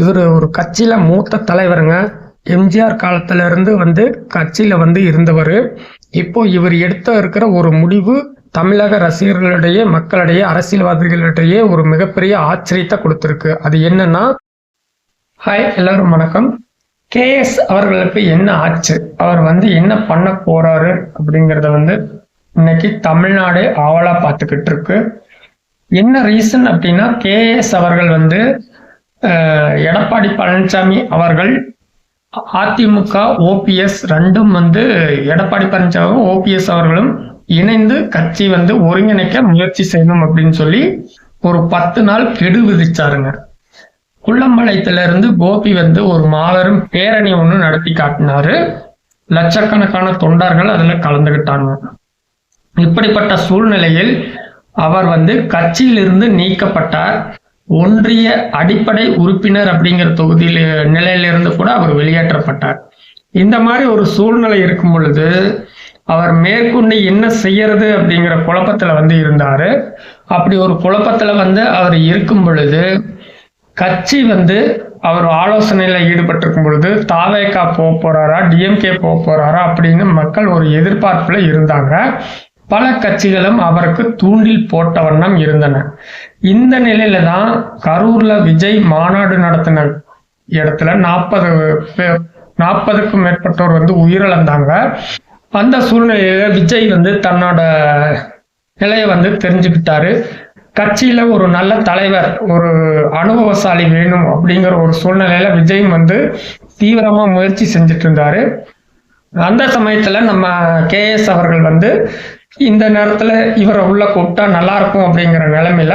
இவர் ஒரு கட்சியில் மூத்த தலைவருங்க. எம்ஜிஆர் காலத்துல இருந்து வந்து கட்சியில் வந்து இருந்தவர். இப்போ இவர் எடுத்த இருக்கிற ஒரு முடிவு தமிழக ரசிகர்களிடையே மக்களிடையே அரசியல்வாதிகளிடையே ஒரு மிகப்பெரிய ஆச்சரியத்தை கொடுத்துருக்கு. அது என்னன்னா ஹாய் எல்லாரும் வணக்கம். கேஎஸ் அவர்களுக்கு என்ன ஆச்சு? அவர் வந்து என்ன பண்ண போறாரு அப்படிங்கிறத வந்து இன்னைக்கு தமிழ்நாடே ஆவலா பார்த்துக்கிட்டு இருக்கு. என்ன ரீசன் அப்படின்னா கேஎஸ் அவர்கள் வந்து எடப்பாடி பழனிசாமி அவர்கள் அதிமுக ஓபிஎஸ் ரெண்டும் வந்து எடப்பாடி பழனிசாமி ஓபிஎஸ் அவர்களும் இணைந்து கட்சி வந்து ஒருங்கிணைக்க முயற்சி செய்யணும் அப்படின்னு சொல்லி ஒரு பத்து நாள் கெடு விதிச்சாருங்க. குள்ளம்பாளையத்துல இருந்து கோபி வந்து ஒரு மாபெரும் பேரணி ஒன்று நடத்தி காட்டினாரு. லட்சக்கணக்கான தொண்டர்கள் அதுல கலந்துகிட்டாங்க. இப்படிப்பட்ட சூழ்நிலையில் அவர் வந்து கட்சியிலிருந்து நீக்கப்பட்டார். ஒன்றிய அடிப்படை உறுப்பினர் அப்படிங்கிற தொகுதியில் நிலையிலிருந்து கூட அவர் வெளியேற்றப்பட்டார். இந்த மாதிரி ஒரு சூழ்நிலை இருக்கும் பொழுது அவர் மேற்கொண்டு என்ன செய்யறது அப்படிங்கிற குழப்பத்துல வந்து இருந்தாரு. அப்படி ஒரு குழப்பத்துல வந்து அவர் இருக்கும் பொழுது கட்சி வந்து அவர் ஆலோசனையில ஈடுபட்டிருக்கும் பொழுது தாவேக்கா போக போறாரா டிஎம்கே போக போறாரா அப்படின்னு மக்கள் ஒரு எதிர்பார்ப்புல இருந்தாங்க. பல கட்சிகளும் அவருக்கு தூண்டில் போட்ட வண்ணம் இருந்தன. இந்த நிலையில தான் கரூர்ல விஜய் மாநாடு நடத்தின இடத்துல நாற்பது நாற்பதுக்கும் மேற்பட்டோர் வந்து உயிரிழந்தாங்க. அந்த சூழ்நிலையில விஜய் வந்து தன்னோட நிலையை வந்து தெரிஞ்சுக்கிட்டாரு. கட்சியில ஒரு நல்ல தலைவர் ஒரு அனுபவசாலி வேணும் அப்படிங்கிற ஒரு சூழ்நிலையில விஜய் வந்து தீவிரமா முயற்சி செஞ்சுட்டு இருந்தாரு. அந்த சமயத்துல நம்ம கே எஸ் அவர்கள் வந்து இந்த நேரத்துல இவரை உள்ள கூப்பிட்டா நல்லா இருக்கும் அப்படிங்கிற நிலைமையில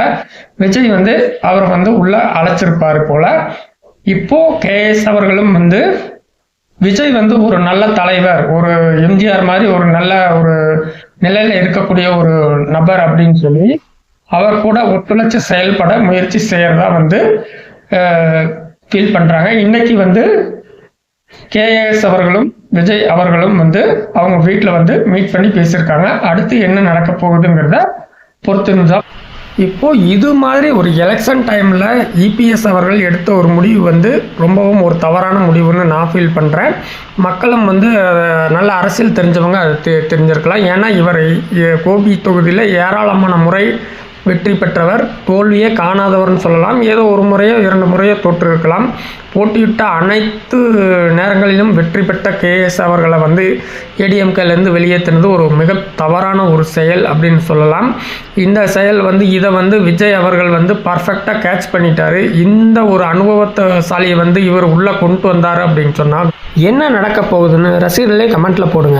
விஜய் வந்து அவரை வந்து உள்ள அழைச்சிருப்பாரு போல. இப்போ கேஎஸ் அவர்களும் வந்து விஜய் வந்து ஒரு நல்ல தலைவர் ஒரு எம்ஜிஆர் மாதிரி ஒரு நல்ல ஒரு நிலையில இருக்கக்கூடிய ஒரு நபர் அப்படின்னு சொல்லி அவர் கூட ஒத்துழைச்சு செயல்பட முயற்சி செய்யறதா வந்து ஃபீல் பண்றாங்க. இன்னைக்கு வந்து கேஏஎஸ் அவர்களும் விஜய் அவர்களும் வந்து அவங்க வீட்டில் வந்து மீட் பண்ணி பேசியிருக்காங்க. அடுத்து என்ன நடக்க போகுதுங்கிறத பொறுத்திருந்தா இப்போ இது மாதிரி ஒரு எலெக்ஷன் டைமில் இபிஎஸ் அவர்கள் எடுத்த ஒரு முடிவு வந்து ரொம்பவும் ஒரு தவறான முடிவுன்னு நான் ஃபீல் பண்ணுறேன் மக்களும் வந்து நல்ல அரசியல் தெரிஞ்சவங்க அது தெ- தெரிஞ்சிருக்கலாம். ஏன்னா இவர் கோபி தொகுதியில் ஏராளமான முறை வெற்றி பெற்றவர். தோல்வியே காணாதவர்னு சொல்லலாம். ஏதோ ஒரு முறையோ இரண்டு முறையோ தோற்றிருக்கலாம். போட்டியிட்ட அனைத்து நேரங்களிலும் வெற்றி பெற்ற கேஎஸ் அவர்களை வந்து ஏடிஎம்கேலேருந்து வெளியேற்றினது ஒரு மிக தவறான ஒரு செயல் அப்படின்னு சொல்லலாம். இந்த செயல் வந்து இதை வந்து விஜய் அவர்கள் வந்து பர்ஃபெக்டாக கேட்ச் பண்ணிட்டாரு. இந்த ஒரு அனுபவத்தசாலியை வந்து இவர் உள்ளே கொண்டு வந்தார் அப்படின்னு சொன்னால் என்ன நடக்க போகுதுன்னு ரசிகர்களே கமெண்ட்டில் போடுங்க.